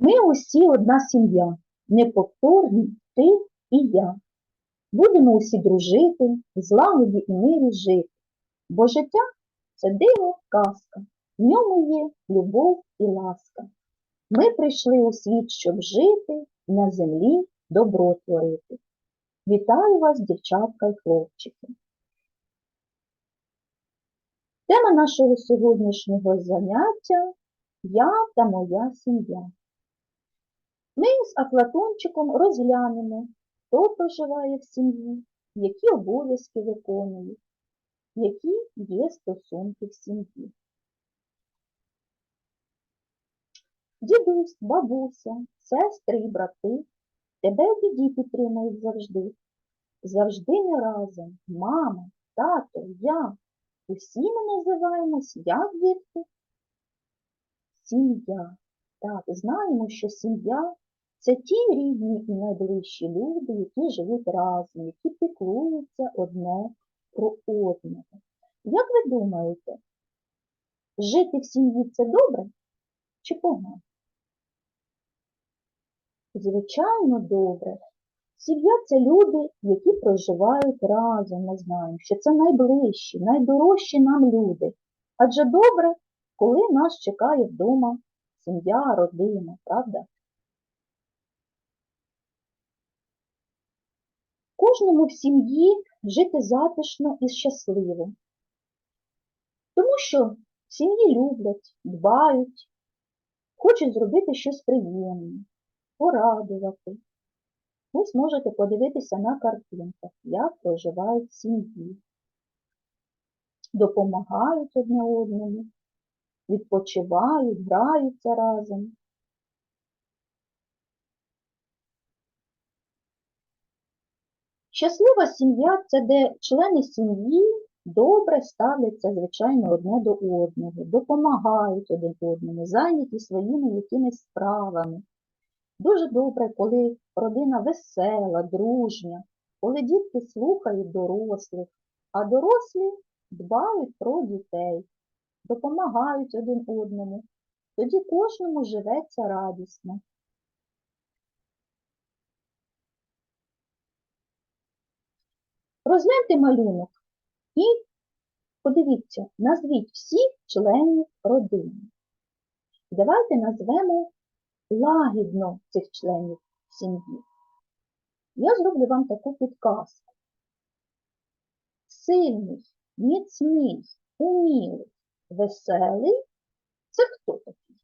Ми усі одна сім'я, неповторні ти і я. Будемо усі дружити, в злагоді і мирі жити, бо життя це диво казка, в ньому є любов і ласка. Ми прийшли у світ, щоб жити, на землі добро творити. Вітаю вас, дівчатка і хлопчики. Тема нашого сьогоднішнього заняття Я та моя сім'я. З Афлатончиком розглянемо, хто проживає в сім'ї, які обов'язки виконує, які є стосунки в сім'ї. Дідусь, бабуся, сестри і брати тебе в біді підтримують завжди. Завжди ми разом, мама, тато, я. Усі ми називаємось як дітки? Сім'я. Так, знаємо, що сім'я це ті рідні і найближчі люди, які живуть разом, які піклуються одне про одного. Як ви думаєте, жити в сім'ї це добре чи погано? Звичайно, добре. Сім'я це люди, які проживають разом. Ми знаємо, що це найближчі, найдорожчі нам люди. Адже добре, коли нас чекає вдома сім'я, родина, правда? Кожному в сім'ї жити затишно і щасливо. Тому що сім'ї люблять, дбають, хочуть зробити щось приємне, порадувати. Ви зможете подивитися на картинках, як проживають сім'ї. Допомагають одне одному, відпочивають, граються разом. Щаслива сім'я це де члени сім'ї добре ставляться, звичайно, одне до одного, допомагають один одному, зайняті своїми якимись справами. Дуже добре, коли родина весела, дружня, коли дітки слухають дорослих, а дорослі дбають про дітей, допомагають один одному. Тоді кожному живеться радісно. Розгляньте малюнок і подивіться, назвіть всіх членів родини. Давайте назвемо лагідно цих членів сім'ї. Я зроблю вам таку підказку. Сильний, міцний, умілий, веселий це хто такий?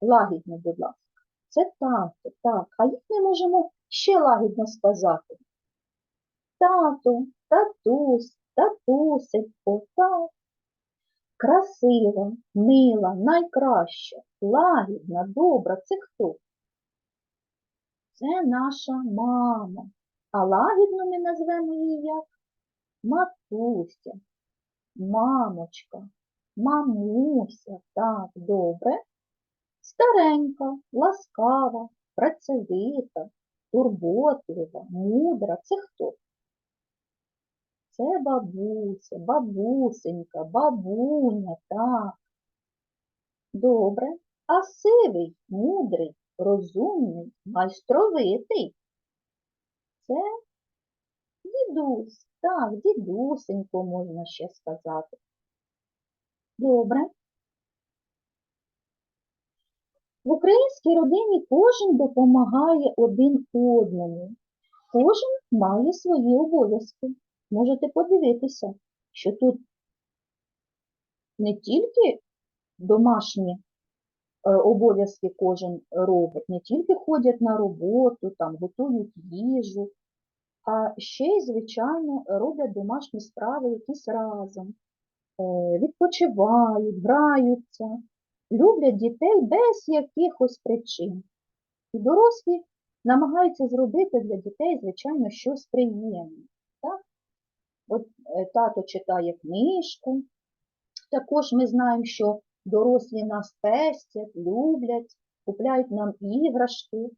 Лагідно, будь ласка. Це тато, так. А як ми можемо ще лагідно сказати? Тато, татусь, татусечко, так. Красива, мила, найкраща, лагідна, добра це хто? Це наша мама. А лагідно ми назвемо її як матуся, мамочка, мамуся, так, добре. Старенька, ласкава, працьовита, турботлива, мудра це хто? Це бабуся, бабусенька, бабуня, так. Добре. А сивий, мудрий, розумний, майстровитий. Це дідусь, так, дідусенько можна ще сказати. Добре. В українській родині кожен допомагає один одному. Кожен має свої обов'язки можете подивитися, що тут не тільки домашні е, обов'язки кожен робить, не тільки ходять на роботу, там, готують їжу, а ще й, звичайно, роблять домашні справи якісь разом, е, відпочивають, граються, люблять дітей без якихось причин. І дорослі намагаються зробити для дітей, звичайно, щось приємне. От е, тато читає книжку. Також ми знаємо, що дорослі нас пестять, люблять, купляють нам іграшки.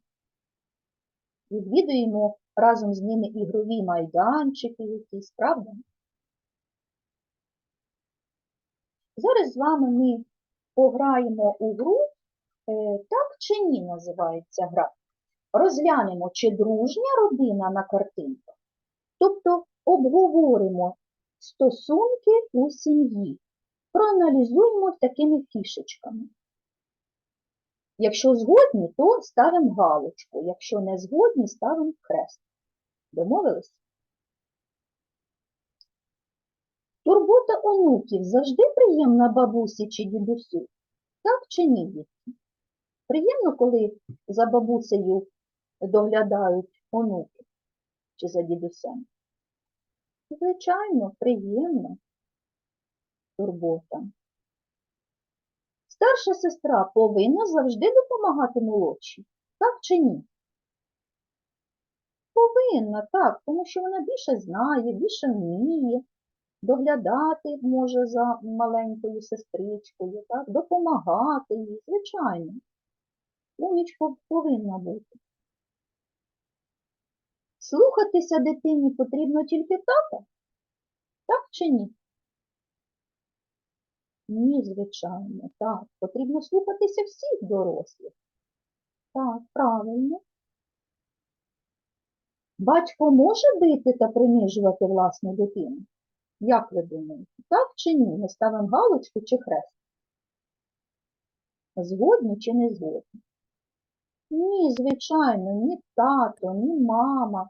Відвідуємо разом з ними ігрові майданчики якісь, правда? Зараз з вами ми пограємо у гру Е, Так чи ні називається гра. Розглянемо, чи дружня родина на картинках. Тобто обговоримо стосунки у сім'ї. Проаналізуємо такими фішечками. Якщо згодні, то ставимо галочку. Якщо не згодні, ставимо хрест. Домовились? Турбота онуків завжди приємна бабусі чи дідусю? Так чи ні, дітки? Приємно, коли за бабусею доглядають онуки чи за дідусем? Звичайно, приємно турбота. Старша сестра повинна завжди допомагати молодшій, так чи ні? Повинна, так, тому що вона більше знає, більше вміє, доглядати може за маленькою сестричкою, так, допомагати їй, звичайно. Умічка повинна бути. Слухатися дитині потрібно тільки тата? Так чи ні? Ні, звичайно, так. Потрібно слухатися всіх дорослих. Так, правильно. Батько може бити та принижувати власну дитину? Як ви думаєте, так чи ні? Ми ставимо галочку чи хрест? Згодні чи не згодні? Ні, звичайно, ні тато, ні мама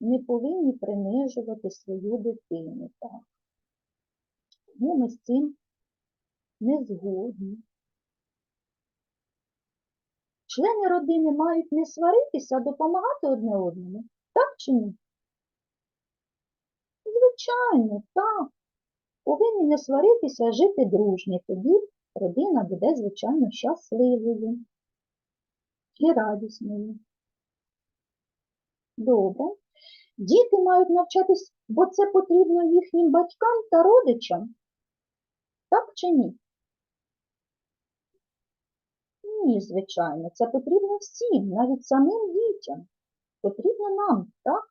не повинні принижувати свою дитину. Так. Тому ми з цим не згодні. Члени родини мають не сваритися, а допомагати одне одному. Так чи ні? Звичайно, так. Повинні не сваритися, а жити дружні. Тоді родина буде, звичайно, щасливою і радісною. Добре. Діти мають навчатись, бо це потрібно їхнім батькам та родичам. Так чи ні? Ні, звичайно, це потрібно всім, навіть самим дітям. Потрібно нам, так?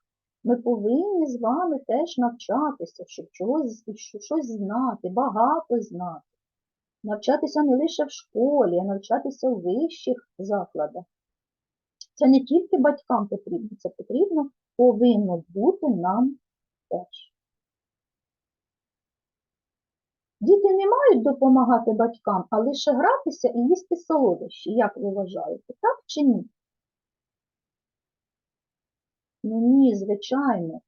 Ми повинні з вами теж навчатися, щоб чогось, щось знати, багато знати. Навчатися не лише в школі, а навчатися у вищих закладах. Це не тільки батькам потрібно, це потрібно, повинно бути нам теж. Діти не мають допомагати батькам, а лише гратися і їсти солодощі, як ви вважаєте, так чи ні? Ну ні, звичайно.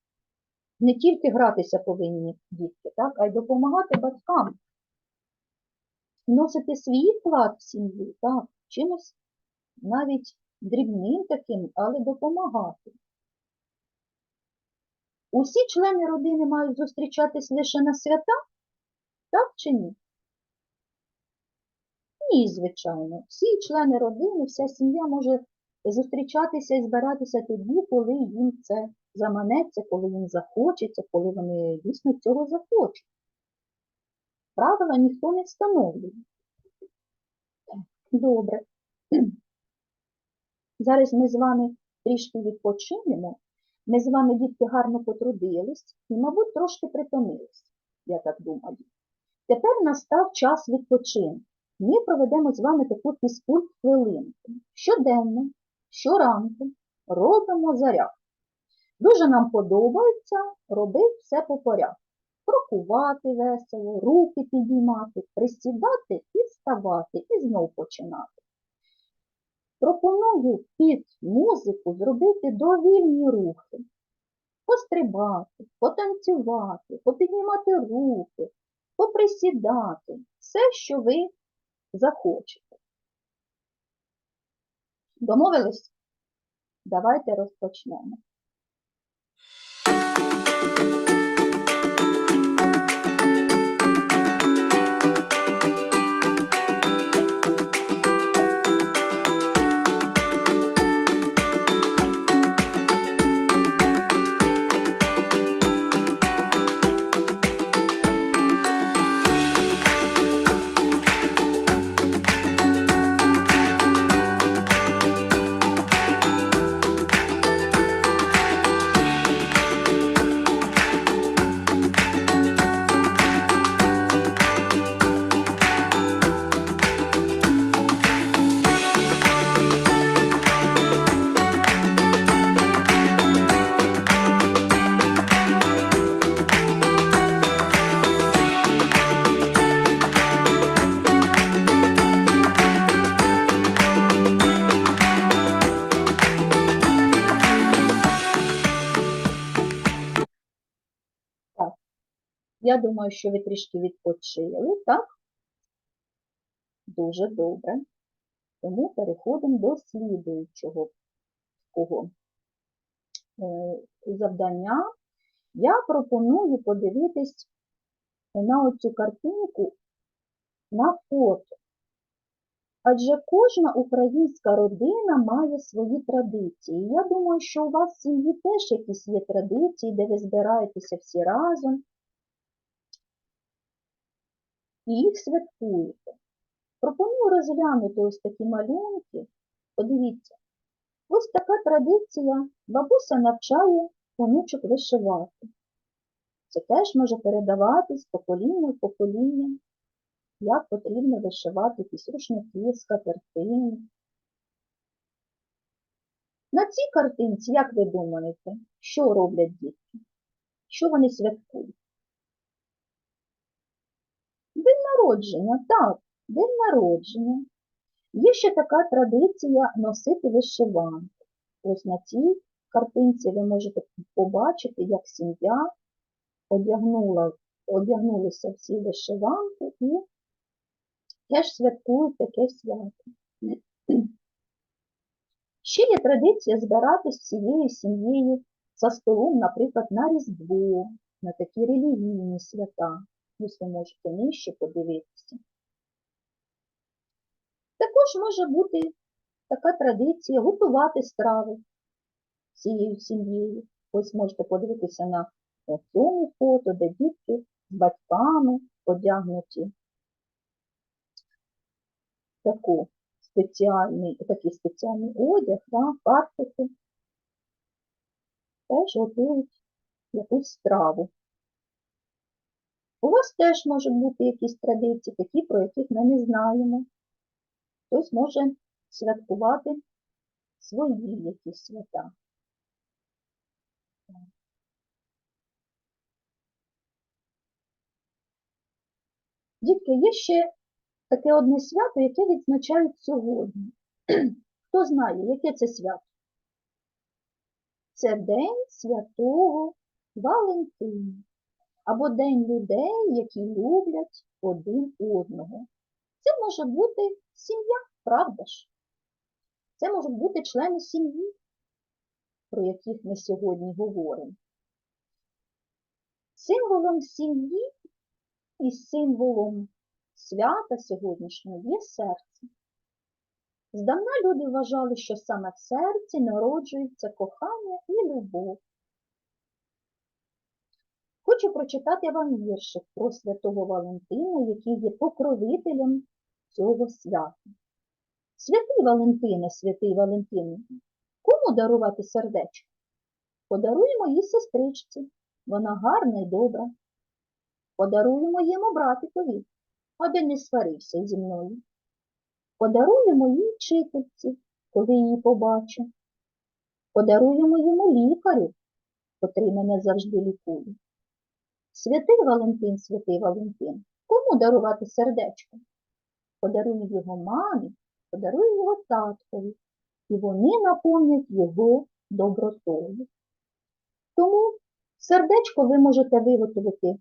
Не тільки гратися повинні дітки, так, а й допомагати батькам. Вносити свій вклад в сім'ю, так, чимось навіть дрібним таким, але допомагати. Усі члени родини мають зустрічатись лише на свята, так чи ні? Ні, звичайно. Всі члени родини, вся сім'я може зустрічатися і збиратися тоді, коли їм це заманеться, коли їм захочеться, коли вони дійсно цього захочуть. Правила ніхто не встановлює. Добре. Зараз ми з вами трішки відпочинемо. Ми з вами, дітки, гарно потрудились і, мабуть, трошки притомились, я так думаю. Тепер настав час відпочинку. Ми проведемо з вами таку фізкульт хвилинку. Щоденно, щоранку робимо зарядку. Дуже нам подобається робити все по порядку. Крокувати весело, руки підіймати, присідати і вставати, і знов починати. Пропоную під музику зробити довільні рухи. Пострибати, потанцювати, попіднімати руки, поприсідати. Все, що ви захочете. Домовились? Давайте розпочнемо. Я думаю, що ви трішки відпочили, так? Дуже добре. Тому переходимо до слідуючого такого е, завдання. Я пропоную подивитись на оцю картинку на фото. Адже кожна українська родина має свої традиції. Я думаю, що у вас в сім'ї теж якісь є традиції, де ви збираєтеся всі разом і їх святкуєте. Пропоную розглянути ось такі малюнки. Подивіться, ось така традиція. Бабуся навчає онучок вишивати. Це теж може передаватись покоління в покоління, як потрібно вишивати якісь рушники, скатертини. На цій картинці, як ви думаєте, що роблять дітки? Що вони святкують? Народження, так, день народження. Є ще така традиція носити вишиванки. Ось на цій картинці ви можете побачити, як сім'я одягнула, одягнулися всі вишиванки і теж святкують таке свято. Ще є традиція збиратись всією сім'єю за столом, наприклад, на Різдво, на такі релігійні свята. Ось ви можете нижче подивитися. Також може бути така традиція готувати страви всією сім'єю. Ось можете подивитися на цьому фото, де дітки з батьками одягнуті таку спеціальний, такий спеціальний одяг, да, фартики. Теж готують якусь страву. У вас теж можуть бути якісь традиції, такі, про яких ми не знаємо. Хтось може святкувати свої якісь свята. Дітки, є ще таке одне свято, яке відзначають сьогодні. Хто знає, яке це свято? Це День Святого Валентина або День людей, які люблять один одного. Це може бути сім'я, правда ж? Це можуть бути члени сім'ї, про яких ми сьогодні говоримо. Символом сім'ї і символом свята сьогоднішнього є серце. Здавна люди вважали, що саме в серці народжується кохання і любов. Хочу прочитати вам віршик про святого Валентина, який є покровителем цього свята. Святий Валентине, святий Валентине, кому дарувати сердечко? Подаруй моїй сестричці, вона гарна і добра. Подаруй моєму братикові, аби не сварився зі мною. Подарую моїй вчительці, коли її побачу. Подарую моєму лікарю, котрий мене завжди лікує. Святий Валентин, святий Валентин, кому дарувати сердечко? Подаруй його мамі, подаруй його таткові, і вони наповнять його добротою. Тому сердечко ви можете виготовити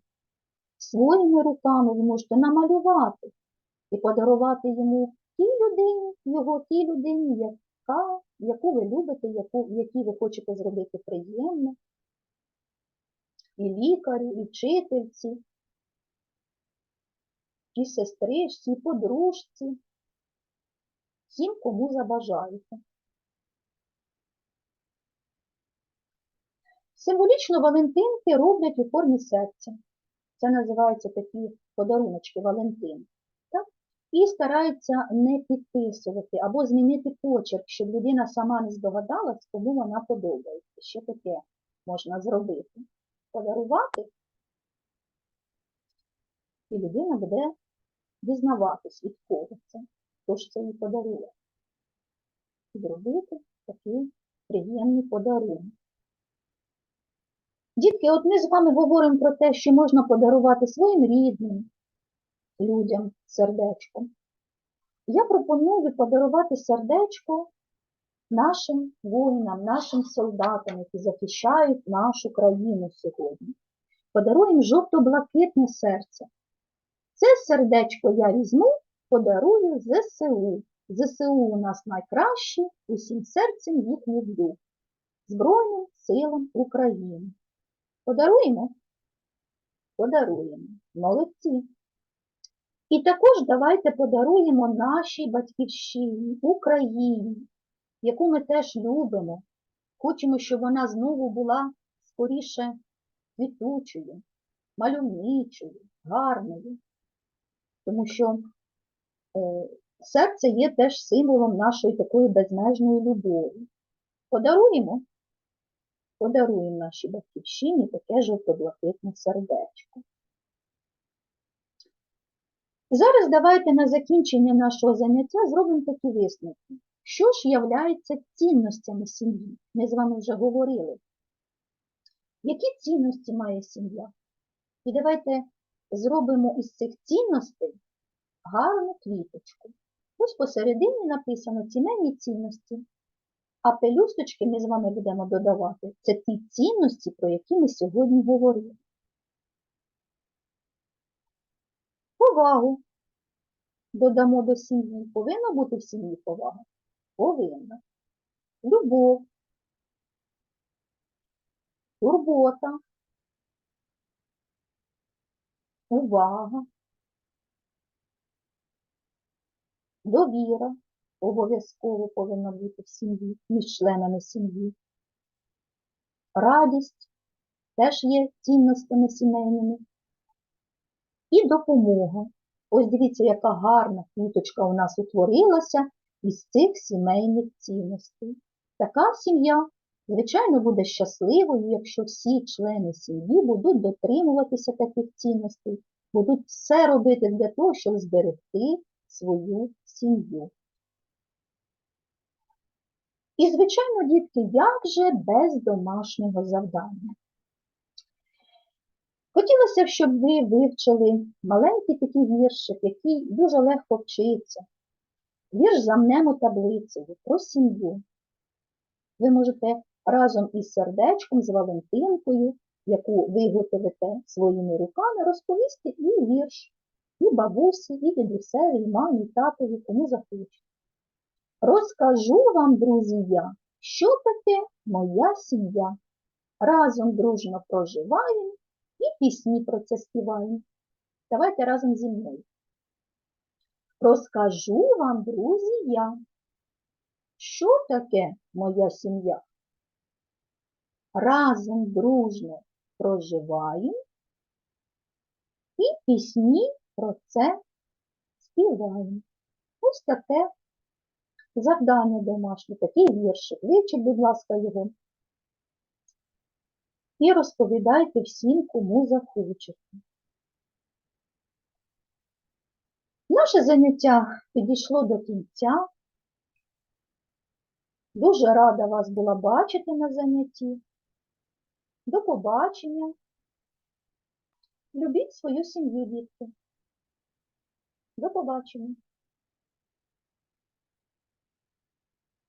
своїми руками, ви можете намалювати і подарувати йому тій людині, його тій людині, яка, яку ви любите, яку, якій ви хочете зробити приємно, і лікарю, і вчительці, і сестричці, і подружці, всім, кому забажаєте. Символічно Валентинки роблять у формі серця. Це називаються такі подаруночки Валентин. Так? І стараються не підписувати або змінити почерк, щоб людина сама не здогадалась, кому вона подобається. Що таке можна зробити? Подарувати, і людина буде дізнаватись, від кого це, хто ж це їй подарує. Зробити такий приємний подарунок. Дітки, от ми з вами говоримо про те, що можна подарувати своїм рідним людям сердечко. Я пропоную подарувати сердечко нашим воїнам, нашим солдатам, які захищають нашу країну сьогодні. подаруємо жовто-блакитне серце. Це сердечко я візьму, подарую ЗСУ. ЗСУ у нас найкращі, усім серцем їх люблю. Збройним силам України. Подаруємо? Подаруємо. Молодці. І також давайте подаруємо нашій батьківщині, Україні, яку ми теж любимо. Хочемо, щоб вона знову була скоріше квітучою, мальовничою, гарною. Тому що е, серце є теж символом нашої такої безмежної любові. Подаруємо, подаруємо нашій батьківщині таке жовто-блакитне сердечко. Зараз давайте на закінчення нашого заняття зробимо такі висновки. Що ж являється цінностями сім'ї? Ми з вами вже говорили. Які цінності має сім'я? І давайте зробимо із цих цінностей гарну квіточку. Ось посередині написано сімейні цінності, а пелюсточки ми з вами будемо додавати. Це ті цінності, про які ми сьогодні говорили. Повагу додамо до сім'ї. Повинна бути в сім'ї повага? Повинна. Любов, турбота, увага, довіра обов'язково повинна бути в сім'ї, між членами сім'ї. Радість теж є цінностями сімейними. І допомога. Ось дивіться, яка гарна квіточка у нас утворилася із цих сімейних цінностей. Така сім'я, звичайно, буде щасливою, якщо всі члени сім'ї будуть дотримуватися таких цінностей, будуть все робити для того, щоб зберегти свою сім'ю. І, звичайно, дітки, як же без домашнього завдання? Хотілося б, щоб ви вивчили маленький такий віршик, який дуже легко вчиться. Вірш замнемо таблицею про сім'ю. Ви можете разом із сердечком, з Валентинкою, яку виготовите своїми руками, розповісти і вірш, і бабусі, і дідусеві, і мамі, і татові, кому захочете. Розкажу вам, друзі, я, що таке моя сім'я. Разом дружно проживаємо і пісні про це співаємо. Давайте разом зі мною. Розкажу вам, друзі, я, що таке моя сім'я. Разом дружно проживаємо і пісні про це співаємо. Ось таке завдання домашнє, такий віршик. Вивчіть, будь ласка, його. І розповідайте всім, кому захочете. Наше заняття підійшло до кінця. Дуже рада вас була бачити на занятті. До побачення. Любіть свою сім'ю, дітки. До побачення.